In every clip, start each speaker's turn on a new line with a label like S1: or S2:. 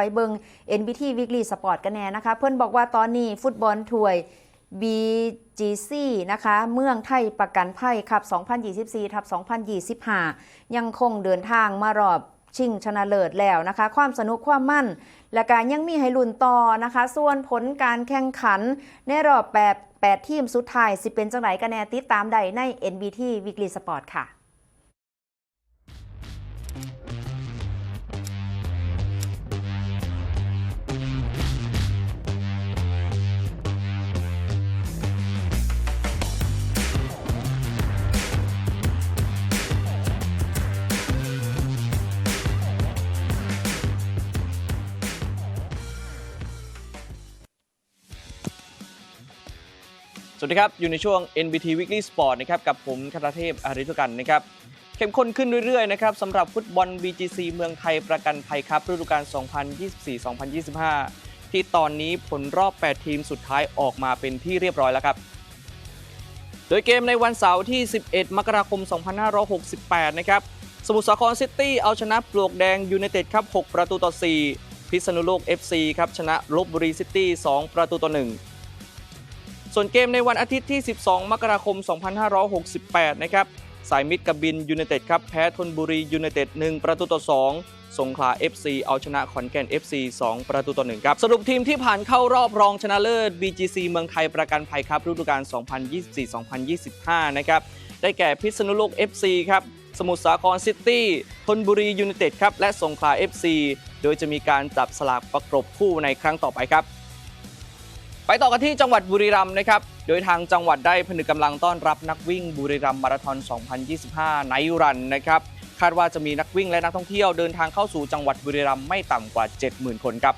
S1: ไปเบิง NBT Weekly Sport กันแน่นะคะ เพื่อนบอกว่าตอนนี้ฟุตบอลถ้วย BGC นะคะ เมืองไทยประกันภัยครับ 2024ทับ2025 ยังคงเดินทางมารอบชิงชนะเลิศแล้วนะคะ ความสนุกความมั่น และการยังมีให้ลุ้นต่อนะคะ ส่วนผลการแข่งขัน ในรอบแบบ8ทีมสุดท้าย สิเป็นจังไหนกันแน่ติดตามได้ใน NBT Weekly Sport ค่ะ
S2: สวัสดีครับ อยู่ในช่วง NBT Weekly Sport นะครับกับผมคาราเทพอาริทุกันนะครับเข้มข้นขึ้นเรื่อยๆนะครับสำหรับฟุตบอล BGC เมืองไทยประกันภัยครับฤดูกาล 2024-2025 ที่ตอนนี้ผลรอบ 8 ทีมสุดท้ายออกมาเป็นที่เรียบร้อยแล้วครับ โดยเกมในวันเสาร์ที่ 11 มกราคม 2568 นะครับสมุทรสาครซิตี้เอาชนะปลวกแดงยูไนเต็ดครับ 6 ประตูต่อ 4 พิษณุโลก FC ครับชนะลบบุรีซิตี้ 2 ประตูต่อ 1 ส่วนเกมในวันอาทิตย์ที่ 12 มกราคม 2568 นะครับ สายมิตรกับบินยูไนเต็ดครับ แพ้ธนบุรียูไนเต็ด 1 ประตูต่อ 2สงขลา FC เอาชนะขอนแก่น FC 2 ประตูต่อ1ครับ สรุปทีมที่ผ่านเข้ารอบรองชนะเลิศ BGC เมืองไทยประกันภัยครับฤดูกาล 2024-2025 นะครับ ได้แก่พิษณุโลก FC ครับ สมุทรสาครซิตี้ธนบุรียูไนเต็ดครับ และสงขลา FC โดยจะมีการจับสลากประกบคู่ในครั้งต่อไปครับ ไปต่อกันที่จังหวัดบุรีรัมย์นะครับ โดยทางจังหวัดได้ผนึกกำลังต้อนรับนักวิ่งบุรีรัมย์มาราธอน 2025 ไนรันนะครับ คาดว่าจะมีนักวิ่งและนักท่องเที่ยวเดินทางเข้าสู่จังหวัดบุรีรัมย์ไม่ต่ำกว่า 70,000 คนครับ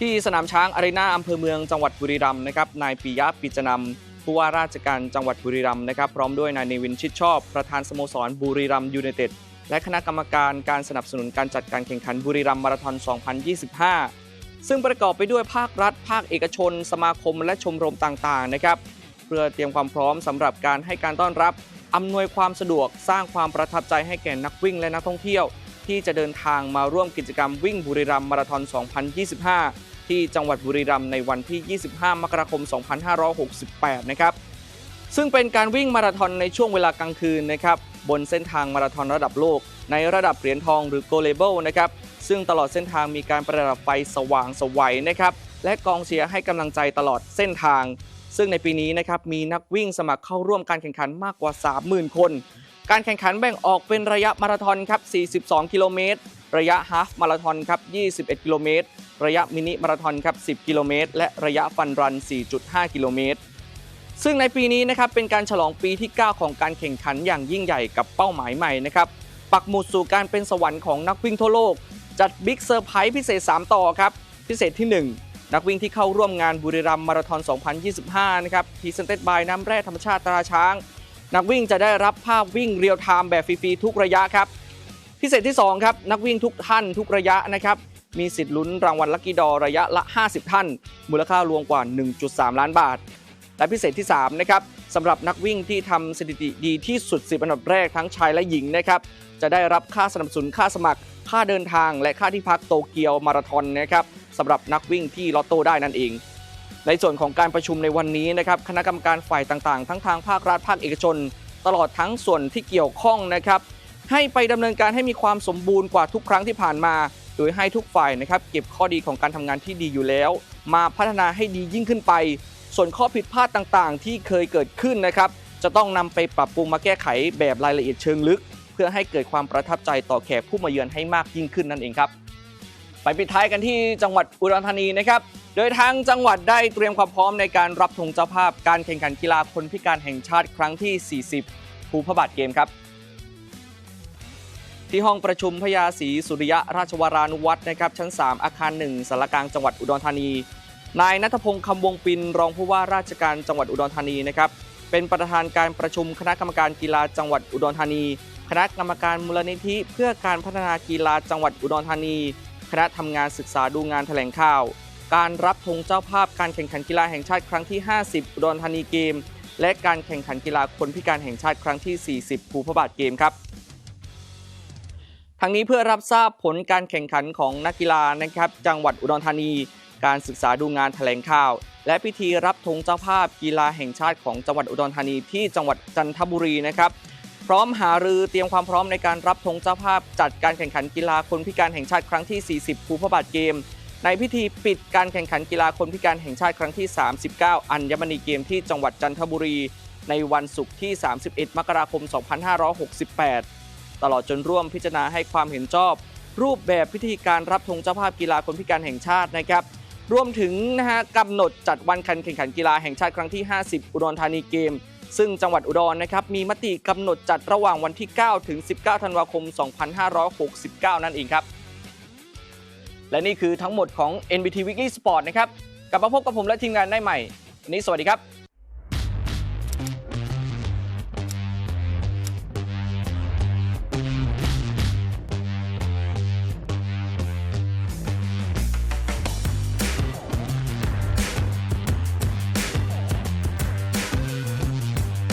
S2: ที่สนามช้างอารีนาอำเภอเมืองจังหวัดบุรีรัมย์นะครับ นายปิยะปิจนำผู้ว่าราชการจังหวัดบุรีรัมย์นะครับ พร้อมด้วยนายเนวินชิดชอบ ประธานสโมสรบุรีรัมย์ยูไนเต็ด และคณะกรรมการการสนับสนุนการจัดการแข่งขันบุรีรัมย์มาราธอน 2025 ซึ่งประกอบไปด้วยภาครัฐ ภาคเอกชน สมาคม และชมรมต่างๆนะครับเพื่อเตรียมความพร้อมสำหรับการให้การต้อนรับอำนวยความสะดวกสร้างความประทับใจให้แก่นักวิ่งและนักท่องเที่ยว ที่จะเดินทางมาร่วมกิจกรรมวิ่งบุรีรัมย์มาราธอน 2025 ที่จังหวัดบุรีรัมย์ในวันที่ 25 มกราคม 2568 นะครับซึ่งเป็นการวิ่งมาราธอนในช่วงเวลากลางคืนนะครับบนเส้นทางมาราธอนระดับโลก ในระดับเหรียญทองหรือโกลเลเบลนะครับ ซึ่งตลอดเส้นทางมีการประดับไฟสว่างสวัยนะครับและกองเชียร์ให้กำลังใจตลอดเส้นทาง ซึ่งในปีนี้นะครับมีนักวิ่งสมัครเข้าร่วมการแข่งขันมากกว่า 30,000 คน การแข่งขันแบ่งออกเป็นระยะมาราธอนครับ 42 กิโลเมตร ระยะฮาฟมาราธอนครับ 21 กิโลเมตร ระยะมินิมาราธอนครับ 10 กิโลเมตร และระยะฟันรัน 4.5 กิโลเมตร ซึ่งในปีนี้นะครับเป็นการฉลองปีที่ 9 ของการแข่งขันอย่างยิ่งใหญ่กับเป้าหมายใหม่นะครับ ปักหมุดสู่การเป็นสวรรค์ของนักวิ่งทั่วโลก จัดบิ๊กเซอร์ไพรส์พิเศษ 3 ต่อครับ พิเศษที่ 1 นักวิ่งที่เข้าร่วมงานบุรีรัมย์มาราธอน 2025 นะครับพรีเซนเต็ดบายน้ำแร่ธรรมชาติตราช้าง นักวิ่งจะได้รับภาพวิ่งเรียลไทม์แบบฟรีๆทุกระยะครับ พิเศษที่ 2 ครับ นักวิ่งทุกท่านทุกระยะนะครับมีสิทธิ์ลุ้นรางวัลลัคกี้ดอระยะละ 50 ท่าน มูลค่ารวมกว่า 1.3 ล้านบาท และพิเศษที่ 3 นะครับ สำหรับนักวิ่งที่ทำสถิติดีที่สุด 10 อันดับแรกทั้งชายและหญิงนะครับ จะได้รับค่าสนับสนุนค่าสมัคร ค่าเดินทาง และค่าที่พักโตเกียวมาราธอนนะครับสำหรับนักวิ่งที่ลอตโต้ได้นั่นเอง ในส่วนของการประชุมในวันนี้นะครับคณะกรรมการฝ่ายต่างๆ ทั้งทางภาครัฐภาคเอกชน ตลอดทั้งส่วนที่เกี่ยวข้องนะครับให้ไปดำเนินการให้มีความสมบูรณ์กว่าทุกครั้งที่ผ่านมา โดยให้ทุกฝ่ายนะครับเก็บข้อดีของการทำงานที่ดีอยู่แล้ว มาพัฒนาให้ดียิ่งขึ้นไป ส่วนข้อผิดพลาดต่างๆ ที่เคยเกิดขึ้นนะครับ จะต้องนำไปปรับปรุงมาแก้ไขแบบรายละเอียดเชิงลึก เพื่อให้เกิดความประทับใจต่อแขกผู้มาเยือนให้มากยิ่งขึ้นนั่นเองครับไปปิดท้ายกันที่จังหวัดอุดรธานีนะครับ โดยทางจังหวัดได้เตรียมความพร้อมในการรับธงเจ้าภาพการแข่งขันกีฬาคนพิการแห่งชาติครั้งที่ 40 ภูพบาทเกมครับ ที่ห้องประชุมพญาศรีสุริยะราชวรานุวัฒน์นะครับชั้น 3 อาคาร 1สารกลางจังหวัดอุดรธานี นายนัทพงศ์คำวงปินรองผู้ว่าราชการจังหวัดอุดรธานีนะครับเป็นประธานการประชุมคณะกรรมการกีฬาจังหวัดอุดรธานี คณะกรรมการมูลนิธิ เพื่อการพัฒนากีฬาจังหวัดอุดรธานี คณะทำงานศึกษาดูงานแถลงข่าว การรับธงเจ้าภาพการแข่งขันกีฬาแห่งชาติครั้งที่ 50 อุดรธานีเกม และการแข่งขันกีฬาคนพิการแห่งชาติครั้งที่ 40 ภูพระบาทเกมครับทั้งนี้เพื่อรับทราบผลการแข่งขันของนักกีฬานะครับ จังหวัดอุดรธานี การศึกษาดูงานแถลงข่าว และพิธีรับธงเจ้าภาพกีฬาแห่งชาติของจังหวัดอุดรธานีที่จังหวัดจันทบุรีนะครับพร้อมหารือเตรียมความพร้อมในการรับธงเจ้าภาพ จัดการแข่งขันกีฬาคนพิการแห่งชาติครั้งที่ 40 ภูพบาทเกม ในพิธีปิดการแข่งขันกีฬาคนพิการแห่งชาติครั้งที่ 39 อัญมณีเกมที่จังหวัดจันทบุรี ในวันศุกร์ที่ 31 มกราคม 2568 ตลอดจนร่วมพิจารณาให้ความเห็นชอบ รูปแบบพิธีการรับธงเจ้าภาพกีฬาคนพิการแห่งชาตินะครับ รวมถึงนะฮะกำหนดจัดวันการแข่งขันกีฬาแห่งชาติครั้งที่ 50 อุดรธานีเกม ซึ่งจังหวัดอุดรนะครับมีมติกำหนดจัดระหว่างวันที่ 9 ถึง 19 ธันวาคม 2569 นั่นเองครับ และนี่คือทั้งหมดของ NBT Weekly Sport นะครับ กลับมาพบกับผมและทีมงานได้ใหม่วันนี้สวัสดีครับ